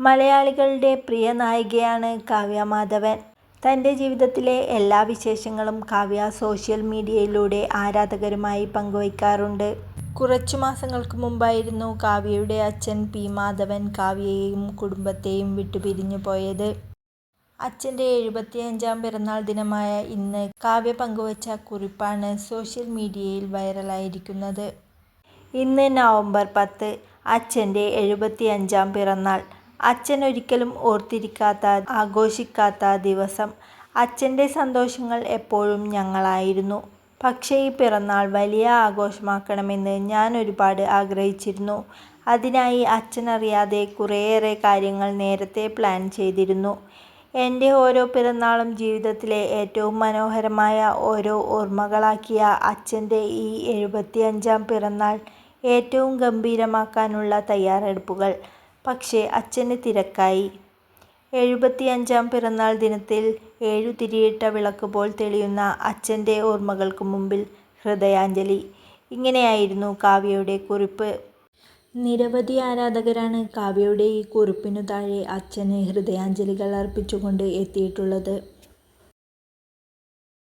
മലയാളികളുടെ പ്രിയ നായികയാണ് കാവ്യ മാധവൻ. തന്റെ ജീവിതത്തിലെ എല്ലാ വിശേഷങ്ങളും കാവ്യ സോഷ്യൽ മീഡിയയിലൂടെ ആരാധകരുമായി പങ്കുവയ്ക്കാറുണ്ട്. കുറച്ചു മാസങ്ങൾക്ക് മുമ്പായിരുന്നു കാവ്യയുടെ അച്ഛൻ പി. മാധവൻ കാവ്യയെയും കുടുംബത്തെയും വിട്ടുപിരിഞ്ഞു പോയത്. അച്ഛന്റെ എഴുപത്തിയഞ്ചാം പിറന്നാൾ ദിനമായ ഇന്ന് കാവ്യ പങ്കുവച്ച കുറിപ്പാണ് സോഷ്യൽ മീഡിയയിൽ വൈറലായിരിക്കുന്നത്. ഇന്ന് നവംബർ പത്ത്. അച്ഛന്റെ എഴുപത്തിയഞ്ചാം പിറന്നാൾ. അച്ഛൻ ഒരിക്കലും ഓർത്തിരിക്കാത്ത, ആഘോഷിക്കാത്ത ദിവസം. അച്ഛന്റെ സന്തോഷങ്ങൾ എപ്പോഴും ഞങ്ങളായിരുന്നു. പക്ഷേ ഈ പിറന്നാൾ വലിയ ആഘോഷമാക്കണമെന്ന് ഞാൻ ഒരുപാട് ആഗ്രഹിച്ചിരുന്നു. അതിനായി അച്ഛനറിയാതെ കുറേയേറെ കാര്യങ്ങൾ നേരത്തെ പ്ലാൻ ചെയ്തിരുന്നു. എന്റെ ഓരോ പിറന്നാളും ജീവിതത്തിലെ ഏറ്റവും മനോഹരമായ ഓരോ ഓർമ്മകളാക്കിയ അച്ഛന്റെ ഈ എഴുപത്തിയഞ്ചാം പിറന്നാൾ ഏറ്റവും ഗംഭീരമാക്കാനുള്ള തയ്യാറെടുപ്പുകൾ. പക്ഷേ അച്ഛന് തിരക്കായി. എഴുപത്തിയഞ്ചാം പിറന്നാൾ ദിനത്തിൽ ഏഴു തിരിയിട്ട വിളക്ക് പോൽ തെളിയുന്ന അച്ഛന്റെ ഓർമ്മകൾക്ക് മുമ്പിൽ ഹൃദയാഞ്ജലി. ഇങ്ങനെയായിരുന്നു കാവ്യയുടെ കുറിപ്പ്. നിരവധി ആരാധകരാണ് കാവ്യയുടെ ഈ കുറിപ്പിനു താഴെ അച്ഛന് ഹൃദയാഞ്ജലികൾ അർപ്പിച്ചുകൊണ്ട് എത്തിയിട്ടുള്ളത്.